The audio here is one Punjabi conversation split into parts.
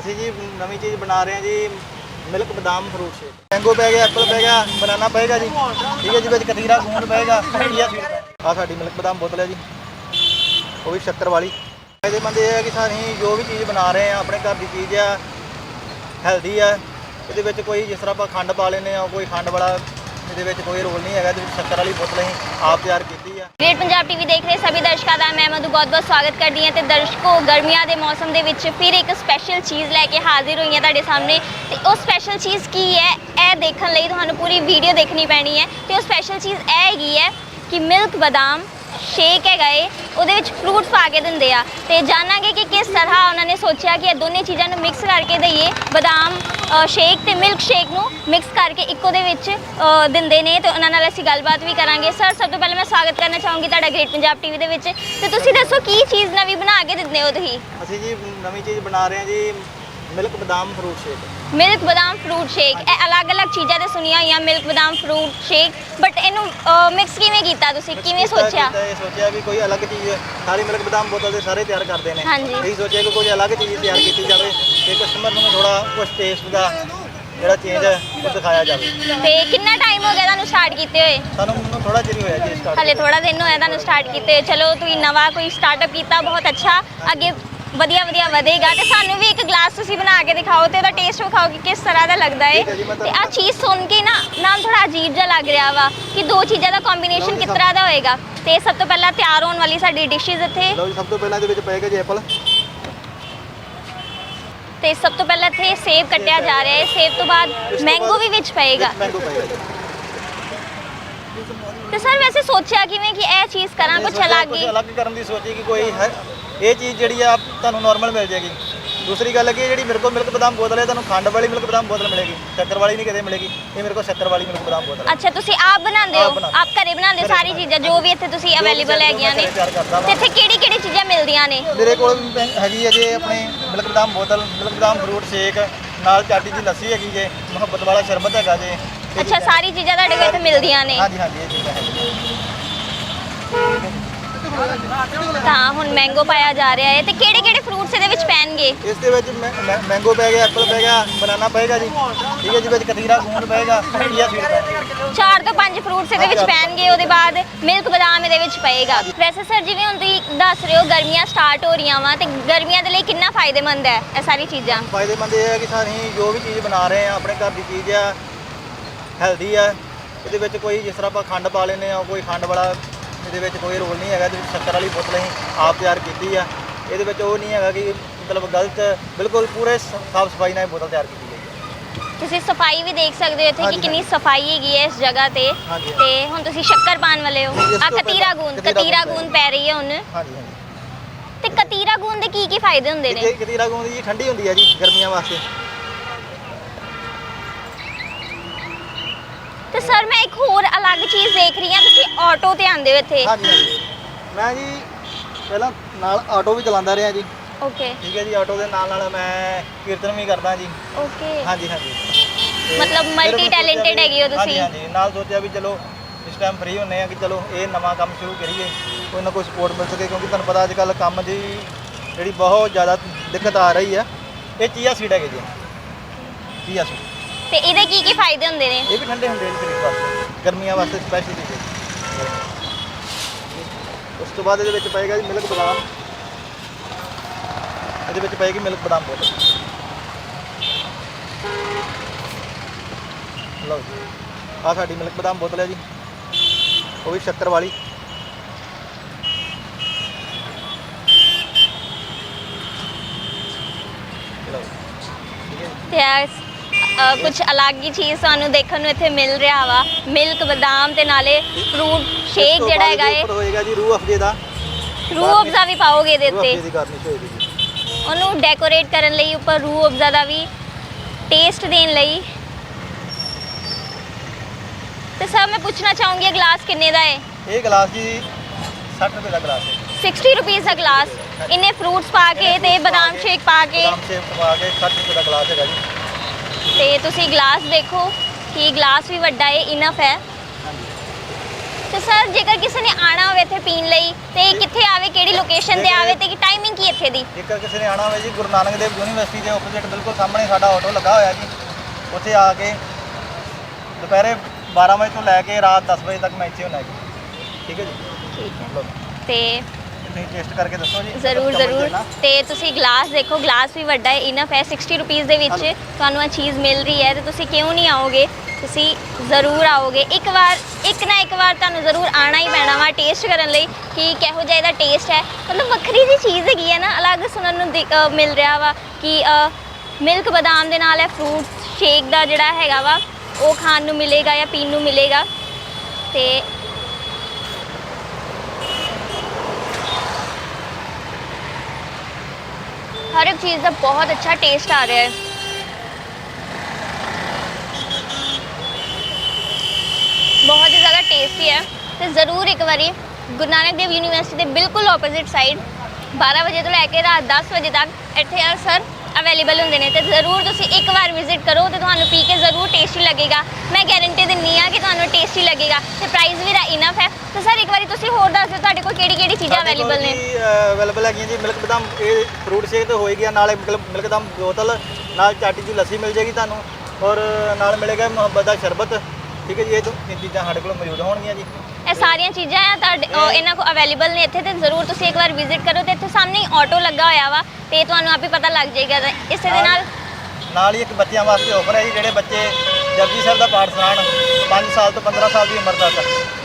ਅਸੀਂ ਜੀ ਨਵੀਂ ਚੀਜ਼ ਬਣਾ ਰਹੇ ਹਾਂ ਜੀ, ਮਿਲਕ ਬਦਾਮ ਫਰੂਟ ਸ਼ੇਕ ਮੈਂਗੋ ਪੈ ਗਿਆ ਐਪਲ ਪੈ ਗਿਆ ਬਨਾਨਾ ਪਏਗਾ ਜੀ। ਠੀਕ ਹੈ ਜੀ, ਵਿੱਚ ਕਤੀਰਾ ਗੂੰਦ ਪਏਗਾ ਇਹ ਆ ਸਾਡੀ ਮਿਲਕ ਬਦਾਮ ਬੋਤਲ ਹੈ ਜੀ। ਉਹ ਵੀ ਸ਼ੱਕਰ ਵਾਲੀ। ਫਾਇਦੇਮੰਦ ਇਹ ਹੈ ਕਿ ਅਸੀਂ ਜੋ ਵੀ ਚੀਜ਼ ਬਣਾ ਰਹੇ ਹਾਂ, ਆਪਣੇ ਘਰ ਦੀ ਚੀਜ਼ ਆ ਹੈਲਦੀ ਆ, ਇਹਦੇ ਵਿੱਚ ਕੋਈ ਜਿਸ ਤਰ੍ਹਾਂ ਆਪਾਂ ਖੰਡ ਪਾ ਲੈਂਦੇ ਆ ਕੋਈ ਖੰਡ ਵਾਲਾ ਇਹਦੇ ਵਿੱਚ ਕੋਈ ਰੋਲ ਨਹੀਂ ਹੈਗਾ, ਇਹਦੇ ਵਿੱਚ ਸ਼ੱਕਰ ਵਾਲੀ ਬੋਤਲ ਅਸੀਂ ਆਪ ਤਿਆਰ ਕੀਤੀ ਆ। ਗ੍ਰੇਟ ਪੰਜਾਬ ਟੀਵੀ ਦੇਖ ਰਹੇ ਸਭੀ ਦਰਸ਼ਕਾਂ ਦਾ ਮੈਂ ਬਹੁਤ ਬਹੁਤ ਸਵਾਗਤ ਕਰਦੀ ਹਾਂ ਤੇ ਦਰਸ਼ਕੋ, ਗਰਮੀਆਂ ਦੇ ਮੌਸਮ ਦੇ ਵਿੱਚ ਫਿਰ ਇੱਕ ਸਪੈਸ਼ਲ ਚੀਜ਼ ਲੈ ਕੇ ਹਾਜ਼ਰ ਹੋਈ ਹਾਂ ਤੁਹਾਡੇ ਸਾਹਮਣੇ ਤੇ ਉਹ ਸਪੈਸ਼ਲ ਚੀਜ਼ ਕੀ ਹੈ, ਇਹ ਦੇਖਣ ਲਈ ਤੁਹਾਨੂੰ ਪੂਰੀ ਵੀਡੀਓ ਦੇਖਣੀ ਪੈਣੀ ਹੈ ਤੇ ਉਹ ਸਪੈਸ਼ਲ ਚੀਜ਼ ਇਹ ਹੈਗੀ ਹੈ ਕਿ ਮਿਲਕ ਬਦਾਮ ਸ਼ੇਕ ਹੈਗਾ ਏ, ਉਹਦੇ ਵਿੱਚ ਫਰੂਟਸ ਪਾ ਕੇ ਦਿੰਦੇ ਆ ਤੇ ਜਾਣਾਂਗੇ ਕਿ ਤਰ੍ਹਾਂ ਉਹਨਾਂ ਨੇ ਸੋਚਿਆ ਕਿ ਇਹ ਦੋਨੇ ਚੀਜ਼ਾਂ ਨੂੰ ਮਿਕਸ ਕਰਕੇ ਦਈਏ। ਬਦਾਮ ਸ਼ੇਕ ਤੇ ਮਿਲਕ ਸ਼ੇਕ ਨੂੰ ਮਿਕਸ ਕਰਕੇ ਇੱਕੋ ਦੇ ਵਿੱਚ ਦਿੰਦੇ ਨੇ। ਤੇ ਉਹਨਾਂ ਨਾਲ ਅਸੀਂ ਗੱਲਬਾਤ ਵੀ ਕਰਾਂਗੇ। ਸਰ ਸਭ ਤੋਂ ਪਹਿਲਾਂ ਮੈਂ ਸਵਾਗਤ ਕਰਨਾ ਚਾਹੂੰਗੀ ਤੁਹਾਡਾ ਗ੍ਰੇਟ ਪੰਜਾਬ ਟੀਵੀ ਦੇ ਵਿੱਚ। ਤੇ ਤੁਸੀਂ ਦੱਸੋ, ਕੀ ਚੀਜ਼ ਨਵੀਂ ਬਣਾ ਕੇ ਦਿੰਦੇ ਹੋ ਤੁਸੀਂ? ਅਸੀਂ ਜੀ ਨਵੀਂ ਚੀਜ਼ ਬਣਾ ਰਹੇ ਹਾਂ ਜੀ। Milk badam fruit shake milk badam fruit shake ਇਹ ਅਲੱਗ-ਅਲੱਗ ਚੀਜ਼ਾਂ ਤੇ ਸੁਣੀਆਂ ਹੋਈਆਂ milk badam fruit shake but ਇਹਨੂੰ ਮਿਕਸ ਕਿਵੇਂ ਕੀਤਾ ਤੁਸੀਂ? ਕਿਵੇਂ ਸੋਚਿਆ? ਇਹ ਸੋਚਿਆ ਵੀ ਕੋਈ ਅਲੱਗ ਚੀਜ਼ ਸਾਰੀ ਮਿਲਕ ਬਦਾਮ ਬੋਤਲ ਦੇ ਸਾਰੇ ਤਿਆਰ ਕਰਦੇ ਨੇ। ਹਾਂਜੀ। ਇਹੀ ਸੋਚਿਆ ਕਿ ਕੋਈ ਅਲੱਗ ਚੀਜ਼ ਤਿਆਰ ਕੀਤੀ ਜਾਵੇ ਤੇ ਕਸਟਮਰ ਨੂੰ ਥੋੜਾ ਕੁਝ ਟੇਸਟ ਦਾ ਜਿਹੜਾ ਚੇਂਜ ਹੈ ਉਹ ਦਿਖਾਇਆ ਜਾਵੇ। ਤੇ ਕਿੰਨਾ ਟਾਈਮ ਹੋ ਗਿਆ ਤੁਹਾਨੂੰ ਸਟਾਰਟ ਕੀਤੇ ਹੋਏ? ਸਾਨੂੰ ਥੋੜਾ ਚਿਰ ਹੀ ਹੋਇਆ ਜੀ ਸਟਾਰਟ ਹਲੇ ਥੋੜਾ ਦਿਨ ਹੋਇਆ ਤੁਹਾਨੂੰ ਸਟਾਰਟ ਕੀਤੇ ਹੋਏ। ਚਲੋ ਤੁਸੀਂ ਨਵਾਂ ਕੋਈ ਸਟਾਰਟਅਪ ਕੀਤਾ ਬਹੁਤ ਅੱਛਾ। ਅੱਗੇ ਵਧੀਆ ਵਧੀਆ ਵਧੇਗਾ ਤੇ ਸਾਨੂੰ ਵੀ ਇੱਕ ਗਲਾਸ ਤੁਸੀਂ ਬਣਾ ਕੇ ਦਿਖਾਓ ਤੇ ਉਹਦਾ ਟੇਸਟ ਵਿਖਾਓ ਕਿ ਕਿਸ ਤਰ੍ਹਾਂ ਦਾ ਲੱਗਦਾ ਹੈ ਤੇ ਆ ਚੀਜ਼ ਸੁਣ ਕੇ ਨਾ ਨਾਮ ਥੋੜਾ ਅਜੀਬ ਜਿਹਾ ਲੱਗ ਰਿਹਾ ਵਾ ਕਿ ਦੋ ਚੀਜ਼ਾਂ ਦਾ ਕੰਬੀਨੇਸ਼ਨ ਕਿਸ ਤਰ੍ਹਾਂ ਦਾ ਹੋਏਗਾ। ਤੇ ਸਭ ਤੋਂ ਪਹਿਲਾਂ ਤਿਆਰ ਹੋਣ ਵਾਲੀ ਸਾਡੀ ਡਿਸ਼ਿਸ ਇੱਥੇ। ਲਓ ਜੀ ਸਭ ਤੋਂ ਪਹਿਲਾਂ ਇਹਦੇ ਵਿੱਚ ਪਏਗਾ ਜੀ ਐਪਲ ਤੇ ਸਭ ਤੋਂ ਪਹਿਲਾਂ ਇੱਥੇ ਸੇਬ ਕੱਟਿਆ ਜਾ ਰਿਹਾ ਹੈ ਸੇਬ ਤੋਂ ਬਾਅਦ ਮੈਂਗੋ ਵੀ ਵਿੱਚ ਪਏਗਾ। ਮੈਂਗੋ ਪਏਗਾ ਜੀ। ਤੇ ਸਰ ਵੈਸੇ ਸੋਚਿਆ ਕਿਵੇਂ ਕਿ ਇਹ ਚੀਜ਼ ਕਰਾਂ ਸੋਚਿਆ ਅਲੱਗ ਕੁਛ ਹੀ ਅਲੱਗ ਕਰਨ ਦੀ ਸੋਚੀ ਕਿ ਕੋਈ ਹੈ ਇਹ ਚੀਜ਼ ਜਿਹੜੀ ਆ ਤੁਹਾਨੂੰ ਨਾਰਮਲ ਮਿਲ ਜਾਏਗੀ। ਦੂਸਰੀ ਗੱਲ ਹੈ ਕਿ ਜਿਹੜੀ ਮੇਰੇ ਕੋਲ ਮਿਲਕ ਬਦਾਮ ਬੋਤਲ ਹੈ ਤੁਹਾਨੂੰ ਖੰਡ ਵਾਲੀ ਮਿਲਕ ਬਦਾਮ ਬੋਤਲ ਮਿਲੇਗੀ ਸ਼ੱਕਰ ਵਾਲੀ ਨਹੀਂ ਕਿਤੇ ਮਿਲੇਗੀ ਇਹ ਮੇਰੇ ਕੋਲ ਸ਼ੱਕਰ ਵਾਲੀ ਮਿਲਕ ਬਦਾਮ ਬੋਤਲ ਹੈ। ਅੱਛਾ ਤੁਸੀਂ ਆਪ ਬਣਾਉਂਦੇ ਆਪ ਹੋ? ਬਣਾਉਂਦੇ। ਆਪ ਘਰੇ ਬਣਾਉਂਦੇ ਹੋ ਸਾਰੀ ਚੀਜ਼ਾਂ ਜੋ ਵੀ ਇੱਥੇ ਤੁਸੀਂ ਅਵੇਲੇਬਲ ਹੈਗੀਆਂ ਨੇ? ਮੈਂ ਤਿਆਰ ਕਰਦਾ ਤੇ ਵਾਂ। ਇੱਥੇ ਕਿਹੜੀ ਕਿਹੜੀ ਚੀਜ਼ਾਂ ਮਿਲਦੀਆਂ ਨੇ? ਮੇਰੇ ਕੋਲ ਹੈਗੀ ਹੈ ਜੇ ਆਪਣੀ ਮਿਲਕ ਬਦਾਮ ਬੋਤਲ ਮਿਲਕ ਬਦਾਮ ਫਰੂਟ ਸ਼ੇਕ ਨਾਲ ਚਾਟੀ ਦੀ ਲੱਸੀ ਹੈਗੀ ਜੇ ਮੁਹੱਬਤ ਵਾਲਾ ਸ਼ਰਬਤ ਹੈਗਾ ਜੇ ਇਹ ਅੱਛਾ ਚੀਜ਼ਾਂ- ਸਾਰੀ ਚੀਜ਼ਾਂ ਤੁਹਾਡੇ ਕੋਲ ਇੱਥੇ ਮਿਲਦੀਆਂ ਨੇ? ਹਾਂਜੀ ਹਾਂਜੀ ਇਹ ਚੀਜ਼ਾਂ ਹੈਗੀਆਂ। ਤਾਂ ਹੁਣ ਮੈਂਗੋ ਪਾਇਆ ਜਾ ਰਿਹਾ ਹੈ ਤੇ ਕਿਹੜੇ ਕਿਹੜੇ ਫਰੂਟਸ ਇਹਦੇ ਵਿੱਚ ਪੈਣਗੇ? ਇਸ ਦੇ ਵਿੱਚ ਮੈਂਗੋ ਪੈ ਗਿਆ ਐਪਲ ਪੈ ਗਿਆ ਬਨਾਨਾ ਪਏਗਾ ਜੀ। ਠੀਕ ਹੈ ਜੀ ਵਿੱਚ ਕਤੀਰਾ ਗੂੰਦ ਪਏਗਾ ਇਹ ਸਵੀਟ ਚਾਰ ਤੋਂ ਪੰਜ ਫਰੂਟਸ ਇਹਦੇ ਵਿੱਚ ਪੈਣਗੇ ਉਹਦੇ ਬਾਅਦ ਮਿਲਕ ਬਦਾਮ ਇਹਦੇ ਵਿੱਚ ਪਏਗਾ। ਵੈਸੇ ਸਰ ਜਿਵੇਂ ਹੁਣ ਤੁਸੀਂ ਦੱਸ ਰਹੇ ਹੋ ਗਰਮੀਆਂ ਸਟਾਰਟ ਹੋ ਰਹੀਆਂ ਵਾ ਤੇ ਗਰਮੀਆਂ ਦੇ ਲਈ ਕਿੰਨਾ ਫਾਇਦੇਮੰਦ ਹੈ ਇਹ ਸਾਰੀ ਚੀਜ਼ਾਂ? ਫਾਇਦੇਮੰਦ ਇਹ ਹੈ ਕਿ ਅਸੀਂ ਜੋ ਵੀ ਚੀਜ਼ ਬਣਾ ਰਹੇ ਆ ਆਪਣੇ ਘਰ ਦੀ ਚੀਜ਼ ਆ ਹੈਲਦੀ ਆ ਇਹਦੇ ਵਿੱਚ ਕੋਈ ਜਿਸ ਤਰ੍ਹਾਂ ਆਪਾਂ ਖੰਡ ਪਾ ਲੈਂਦੇ ਆ ਕੋਈ ਖੰਡ ਵਾਲਾ ਇਹਦੇ ਵਿੱਚ ਕੋਈ ਰੋਲ ਨਹੀਂ ਹੈਗਾ ਇਹਦੇ ਵਿੱਚ ਸ਼ੱਕਰ ਵਾਲੀ ਬੋਤਲ ਅਸੀਂ ਆਪ ਤਿਆਰ ਕੀਤੀ ਆ। ਇਹਦੇ ਵਿੱਚ ਉਹ ਨਹੀਂ ਹੈਗਾ ਕਿ ਮਤਲਬ ਗਲਤ ਬਿਲਕੁਲ ਪੂਰੇ ਸਾਫ਼ ਸਫ਼ਾਈ ਨਾਲ ਇਹ ਬੋਤਲ ਤਿਆਰ ਕੀਤੀ ਗਈ ਹੈ। ਤੁਸੀਂ ਸਫ਼ਾਈ ਵੀ ਦੇਖ ਸਕਦੇ ਹੋ ਇੱਥੇ ਕਿ ਹਾਂਜੀ, ਕਿੰਨੀ ਸਫ਼ਾਈ ਹੈਗੀ ਹੈ ਇਸ ਜਗ੍ਹਾ ਤੇ। ਹਾਂਜੀ, ਤੇ ਹੁਣ ਤੁਸੀਂ ਸ਼ੱਕਰ ਪਾਣ ਵਾਲੇ ਹੋ। ਇਸ ਆ ਤੋਂ ਕਤੀਰਾ ਪਹਿਲਾਂ ਗੂੰਦ ਕਤੀਰਾ ਕਤੀਰਾ ਗੂੰਦ ਗੂੰਦ ਪੈ ਰਹੀ ਹੈ ਹੁਣ। ਹਾਂਜੀ ਹਾਂਜੀ। ਤੇ ਕਤੀਰਾ ਗੂੰਦ ਦੇ ਕੀ ਕੀ ਫਾਇਦੇ ਹੁੰਦੇ ਨੇ? ਇਹ ਕਤੀਰਾ ਗੂੰਦ ਜੀ ਠੰਡੀ ਹੁੰਦੀ ਹੈ ਜੀ ਗਰਮੀਆਂ ਵਾਸਤੇ। ਤੇ ਸਰ ਮੈਂ ਇੱਕ ਹੋਰ ਅਲੱਗ ਚੀਜ਼ ਦੇਖ ਰਹੀ ਹਾਂ ਤੁਸੀਂ ਆਟੋ ਤੇ ਆਂਦੇ ਹੋ ਇੱਥੇ। ਹਾਂਜੀ ਹਾਂਜੀ। ਮੈਂ ਜੀ ਪਹਿਲਾਂ ਨਾਲ ਆਟੋ ਵੀ ਚਲਾਉਂਦਾ ਰਿਹਾ ਜੀ। ਓਕੇ ਠੀਕ ਹੈ ਜੀ ਆਟੋ ਦੇ ਨਾਲ ਨਾਲ ਮੈਂ ਕੀਰਤਨ ਵੀ ਕਰਦਾ ਜੀ। ਓਕੇ ਹਾਂਜੀ ਹਾਂਜੀ। ਤੇ ਮਤਲਬ ਫਿਰ multi ਮੈਂ ਸੋਚਿਆ talented ਵੀ- ਹੈਗੇ ਹੋ ਤੁਸੀਂ। ਹਾਂਜੀ ਹਾਂਜੀ। ਨਾਲ ਸੋਚਿਆ ਵੀ ਚਲੋ ਇਸ ਟਾਈਮ ਫ੍ਰੀ ਹੁੰਨੇ ਆ ਕਿ ਚਲੋ ਇਹ ਨਵਾਂ ਕੰਮ ਸ਼ੁਰੂ ਕਰੀਏ। ਕੋਈ ਨਾ ਕੋਈ ਸਪੋਰਟ ਮਿਲ ਸਕੇ ਕਿਉਂਕਿ ਤੁਹਾਨੂੰ ਪਤਾ ਅੱਜ ਕੱਲ ਕੰਮ ਦੀ ਜਿਹੜੀ ਬਹੁਤ ਜ਼ਿਆਦਾ ਦਿੱਕਤ ਆ ਰਹੀ ਆ ਇਹ ਚੀਆ ਸੀਡ ਹੈਗੇ ਜੀ। ਚੀਆ ਸੀਡ ਤੇ ਇਹਦੇ ਕੀ ਕੀ ਫਾਇਦੇ ਹੁੰਦੇ ਨੇ? ਇਹ ਵੀ ਠੰਡੇ ਹੁੰਦੇ ਨੇ ਸਰੀਰ ਵਾਸਤੇ ਗਰਮੀਆਂ ਵਾਸਤੇ ਸਪੈਸ਼ਲ ਚੀਜ਼ ਹੈ। ਉਸ ਤੋਂ ਬਾਅਦ ਇਹਦੇ ਵਿੱਚ ਪਏਗਾ ਜੀ ਮਿਲਕ ਬਦਾਮ। ਇਹਦੇ ਵਿੱਚ ਪਏਗੀ ਮਿਲਕ ਬਦਾਮ ਬੋਤਲ ਲਓ ਜੀ ਆ ਸਾਡੀ ਮਿਲਕ ਬਦਾਮ ਬੋਤਲ ਹੈ ਜੀ। ਉਹ ਵੀ ਸ਼ੱਕਰ ਵਾਲੀ। ਲਓ ਠੀਕ ਹੈ ਜੀ। ਤੇ ਕੁਝ ਅਲੱਗ ਹੀ ਚੀਜ਼ ਸਾਨੂੰ ਦੇਖਣ ਨੂੰ ਇੱਥੇ ਮਿਲ ਰਿਹਾ ਵਾ। ਮਿਲਕ ਬਦਾਮ ਤੇ ਨਾਲੇ ਫਰੂਟ ਸ਼ੇਕ ਜਿਹੜਾ ਹੈਗਾ ਉੱਪਰ ਹੋਏਗਾ ਜੀ ਰੂਹ ਅਫਜੇ ਦਾ। ਰੂਹ ਅਫਜ਼ਾ ਵੀ ਪਾਓਗੇ ਇਹਦੇ ਉੱਤੇ। ਦੀ ਗਾਰਨਿਸ਼ ਹੋਏਗੀ ਜੀ। ਉਹਨੂੰ ਡੈਕੋਰੇਟ ਕਰਨ ਲਈ ਉੱਪਰ ਰੂਹ ਅਫਜ਼ਾ ਦਾ ਵੀ ਟੇਸਟ ਦੇਣ ਲਈ। ਤੇ ਸਰ ਮੈਂ ਪੁੱਛਣਾ ਚਾਹੂੰਗੀ ਇਹ ਗਲਾਸ ਕਿੰਨੇ ਦਾ ਹੈ ਇਹ ਗਲਾਸ ਜੀ 60 ਰੁਪਏ ਦਾ ਗਲਾਸ ਹੈ 60 ਰੁਪਏ ਦਾ ਗਲਾਸ ਇਹਨੇ ਫਰੂਟਸ ਪਾ ਕੇ ਤੇ ਬਦਾਮ ਸ਼ੇਕ ਪਾ ਕੇ। ਬਦਾਮ ਸ਼ੇਕ ਪਾ ਕੇ 60 ਰੁਪਏ ਦਾ ਗਲਾਸ ਹੈਗਾ ਜੀ। ਤੇ ਤੁਸੀਂ ਗਲਾਸ ਦੇਖੋ ਕਿ ਗਲਾਸ ਵੀ ਵੱਡਾ ਹੈ ਇਨਫ ਹੈ। ਤੇ ਸਰ ਜੇਕਰ ਕਿਸੇ ਨੇ ਆਣਾ ਹੋਵੇ ਇੱਥੇ ਪੀਣ ਲਈ ਤੇ ਕਿੱਥੇ ਆਵੇ ਕਿਹੜੀ ਲੋਕੇਸ਼ਨ ਤੇ ਆਵੇ ਤੇ ਟਾਈਮਿੰਗ ਕੀ ਇੱਥੇ ਦੀ? ਜੇਕਰ ਕਿਸੇ ਨੇ ਆਣਾ ਹੋਵੇ ਜੀ ਗੁਰੂ ਨਾਨਕ ਦੇਵ ਯੂਨੀਵਰਸਿਟੀ ਦੇ ਆਪੋਜ਼ਿਟ ਬਿਲਕੁਲ ਸਾਹਮਣੇ ਸਾਡਾ ਆਟੋ ਲੱਗਾ ਹੋਇਆ ਜੀ। ਉੱਥੇ ਆ ਕੇ ਦੁਪਹਿਰੇ 12 ਵਜੇ ਤੋਂ ਲੈ ਕੇ ਰਾਤ 10 ਵਜੇ ਤੱਕ ਮੈਂ ਇੱਥੇ ਹੁੰਦਾ ਜੀ। ਠੀਕ ਹੈ ਜੀ? ਠੀਕ ਹੈ। ਤੇ ਤੁਸੀਂ ਟੇਸਟ ਕਰਕੇ ਦੱਸੋ ਜੀ ਜ਼ਰੂਰ ਜ਼ਰੂਰ। ਤੇ ਤੁਸੀਂ ਗਲਾਸ ਦੇਖੋ ਗਲਾਸ ਵੀ ਵੱਡਾ ਹੈ ਇਨਫ ਹੈ 60 ਰੁਪਏ ਦੇ ਵਿੱਚ। ਤੁਹਾਨੂੰ ਇਹ ਚੀਜ਼ ਮਿਲ ਰਹੀ ਹੈ ਤੇ ਤੁਸੀਂ ਕਿਉਂ ਨਹੀਂ ਆਓਗੇ? ਤੁਸੀਂ ਜ਼ਰੂਰ ਆਓਗੇ। ਇੱਕ ਵਾਰ ਇੱਕ ਨਾ ਇੱਕ ਵਾਰ ਤੁਹਾਨੂੰ ਜ਼ਰੂਰ ਆਣਾ ਹੀ ਪੈਣਾ ਵਾ ਟੇਸਟ ਕਰਨ ਲਈ ਕਿ ਕਿਹੋ ਜਿਹਾ ਇਹਦਾ ਟੇਸਟ ਹੈ। ਮਤਲਬ ਵੱਖਰੀ ਜਿਹੀ ਚੀਜ਼ ਹੈਗੀ ਹੈ ਨਾ ਅਲੱਗ ਸੁਣਨ ਨੂੰ ਦਿ- ਅ, ਮਿਲ ਰਿਹਾ ਵਾ ਕਿ ਮਿਲਕ ਬਦਾਮ ਦੇ ਨਾਲ ਇਹ ਫਰੂਟ ਸ਼ੇਕ ਦਾ ਜਿਹੜਾ ਹੈਗਾ ਵਾ ਉਹ ਖਾਣ ਨੂੰ ਮਿਲੇਗਾ ਜਾਂ ਪੀਣ ਨੂੰ ਮਿਲੇਗਾ। ਤੇ ਹਰ ਇੱਕ ਚੀਜ਼ ਦਾ ਬਹੁਤ ਅੱਛਾ ਟੇਸਟ ਆ ਰਿਹਾ ਹੈ। ਬਹੁਤ ਹੀ ਜ਼ਿਆਦਾ ਟੇਸਟੀ ਹੈ ਤੇ ਜ਼ਰੂਰ ਇੱਕ ਵਾਰੀ ਗੁਰੂ ਨਾਨਕ ਦੇਵ ਯੂਨੀਵਰਸਿਟੀ ਦੇ ਬਿਲਕੁਲ ਆਪੋਜ਼ਿਟ ਸਾਈਡ 12 ਵਜੇ ਤੋਂ ਲੈ ਕੇ ਰਾਤ 10 ਵਜੇ ਤੱਕ ਇੱਥੇ ਆ ਸਰ। ਅਵੇਲੇਬਲ ਹੁੰਦੇ ਨੇ ਤੇ ਜ਼ਰੂਰ ਤੁਸੀਂ ਇੱਕ ਵਾਰ ਵਿਜ਼ਿਟ ਕਰੋ ਤੇ ਤੁਹਾਨੂੰ ਪੀ ਕੇ ਜ਼ਰੂਰ ਟੇਸਟੀ ਲੱਗੇਗਾ। ਮੈਂ ਗਾਰੰਟੀ ਦਿੰਨੀ ਆ ਕਿ ਤੁਹਾਨੂੰ ਟੇਸਟੀ ਲੱਗੇਗਾ ਤੇ ਪ੍ਰਾਈਸ ਵੀ ਦਾ ਇਨਫ ਹੈ। ਤੇ ਸਰ ਇੱਕ ਵਾਰੀ ਤੁਸੀਂ ਹੋਰ ਦੱਸ ਦਿਓ ਤੁਹਾਡੇ ਕੋਲ ਕਿਹੜੀ ਕਿਹੜੀ ਚੀਜ਼ਾਂ ਅਵੇਲੇਬਲ ਨੇ? ਅਵੇਲੇਬਲ ਹੈਗੀਆਂ ਜੀ ਮਿਲਕ ਬਦਾਮ ਇਹ ਫਰੂਟ ਸ਼ੇਕ ਤੇ ਹੋਏਗੀ ਨਾਲੇ ਮਿਲਕ ਮਿਲਕ ਬਦਾਮ ਬੋਤਲ ਨਾਲ ਚਾਟੀ ਦੀ ਲੱਸੀ ਮਿਲ ਜੇਗੀ ਤੁਹਾਨੂੰ ਔਰ ਨਾਲ ਮਿਲੇਗਾ ਮੁਹੱਬਤ ਦਾ ਸ਼ਰਬਤ। ਠੀਕ ਹੈ ਜੀ ਇਹ ਤਿੰਨ ਚੀਜ਼ਾਂ ਸਾਡੇ ਕੋਲ ਮੌਜੂਦ ਹੋਣਗੀਆਂ ਜੀ। ਇਹ ਸਾਰੀਆਂ ਚੀਜ਼ਾਂ ਆ ਤੁਹਾਡੇ ਉਹ ਇਹਨਾਂ ਕੋਲ ਅਵੇਲੇਬਲ ਨੇ ਇੱਥੇ ਤੇ ਜ਼ਰੂਰ ਤੁਸੀਂ ਇੱਕ ਵਾਰ ਵਿਜ਼ਿਟ ਕਰੋ ਤੇ ਇੱਥੇ ਸਾਹਮਣੇ ਆਟੋ ਲੱਗਾ ਹੋਇਆ ਵਾ ਤੇ ਤੁਹਾਨੂੰ ਆਪੇ ਪਤਾ ਲੱਗ ਜਾਏਗਾ ਤੇ ਇਸੇ ਦੇ ਨਾਲ ਨਾਲ ਹੀ ਇੱਕ ਬੱਚਿਆਂ ਵਾਸਤੇ ਆਫਰ ਹੈ ਜੀ ਜਿਹੜੇ ਬੱਚੇ ਜਪਜੀ ਸਾਹਿਬ ਦਾ ਪਾਠ ਸੁਣਾਉਣ 5 ਸਾਲ ਤੋਂ 15 ਸਾਲ ਦੀ ਉਮਰ ਤੱਕ।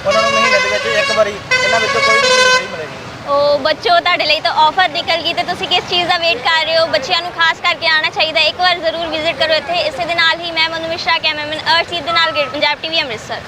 ਉਹਨਾਂ ਨੂੰ ਮਹੀਨੇ ਦੇ ਵਿੱਚ ਇੱਕ ਵਾਰੀ ਇਹਨਾਂ ਵਿੱਚੋਂ ਕੋਈ ਵੀ ਚੀਜ਼ ਫ੍ਰੀ ਮਿਲੇਗੀ। ਉਹ ਬੱਚੋ ਤੁਹਾਡੇ ਲਈ ਤਾਂ ਆਫਰ ਨਿਕਲ ਗਈ ਤੇ ਤੁਸੀਂ ਕਿਸ ਚੀਜ਼ ਦਾ ਵੇਟ ਕਰ ਰਹੇ ਹੋ? ਬੱਚਿਆਂ ਨੂੰ ਖਾਸ ਕਰਕੇ ਆਉਣਾ ਚਾਹੀਦਾ। ਇੱਕ ਵਾਰ ਜ਼ਰੂਰ ਵਿਜ਼ਿਟ ਕਰੋ ਇੱਥੇ। ਇਸੇ ਦੇ ਨਾਲ ਹੀ ਮੈਂ ਮਨੂ ਮਿਸ਼ਰਾ ਕੈਮਰਾਮੈਨ ਅਰਸ਼ਦੀਪ ਦੇ ਨਾਲ ਗੇਟ ਪੰਜਾਬ ਟੀਵੀ ਅੰਮ੍ਰਿਤਸਰ।